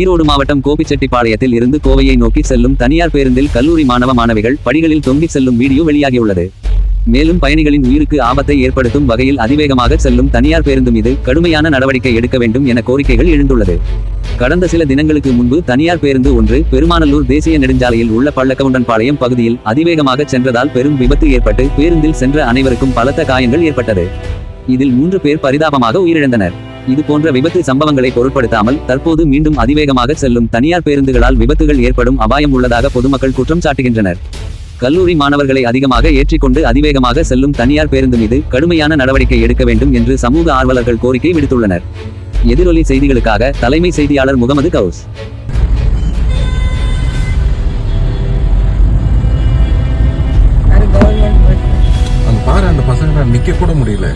ஈரோடு மாவட்டம் கோபிச்செட்டிப்பாளையத்தில் இருந்து கோவையை நோக்கி செல்லும் தனியார் பேருந்தில் கல்லூரி மாணவ மாணவிகள் படிகளில் தொங்கிச் செல்லும் வீடியோ வெளியாகியுள்ளது. மேலும் பயணிகளின் உயிருக்கு ஆபத்தை ஏற்படுத்தும் வகையில் அதிவேகமாக செல்லும் தனியார் பேருந்து மீது கடுமையான நடவடிக்கை எடுக்க வேண்டும் என கோரிக்கைகள் எழுந்துள்ளது. கடந்த சில தினங்களுக்கு முன்பு தனியார் பேருந்து ஒன்று பெருமாநல்லூர் தேசிய நெடுஞ்சாலையில் உள்ள பள்ளக்கவுண்டன்பாளையம் பகுதியில் அதிவேகமாக சென்றதால் பெரும் விபத்து ஏற்பட்டு பேருந்தில் சென்ற அனைவருக்கும் பலத்த காயங்கள் ஏற்பட்டது. இதில் மூன்று பேர் பரிதாபமாக உயிரிழந்தனர். இது போன்ற விபத்து சம்பவங்களை பொருட்படுத்தாமல் தற்போது மீண்டும் அதிவேகமாக செல்லும் தனியார் பேருந்துகளால் விபத்துகள் ஏற்படும் அபாயம் உள்ளதாக பொதுமக்கள் குற்றம் சாட்டுகின்றனர். கல்லூரி மாணவர்களை அதிகமாக ஏற்றிக்கொண்டு அதிவேகமாக செல்லும் தனியார் பேருந்து மீது கடுமையான நடவடிக்கை எடுக்க வேண்டும் என்று சமூக ஆர்வலர்கள் கோரிக்கை விடுத்துள்ளனர். எதிரொலி செய்திகளுக்காக தலைமை செய்தியாளர் முகமது கவுஸ். பாரு அந்த பசங்க நிக்க கூட முடியல.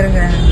डर गया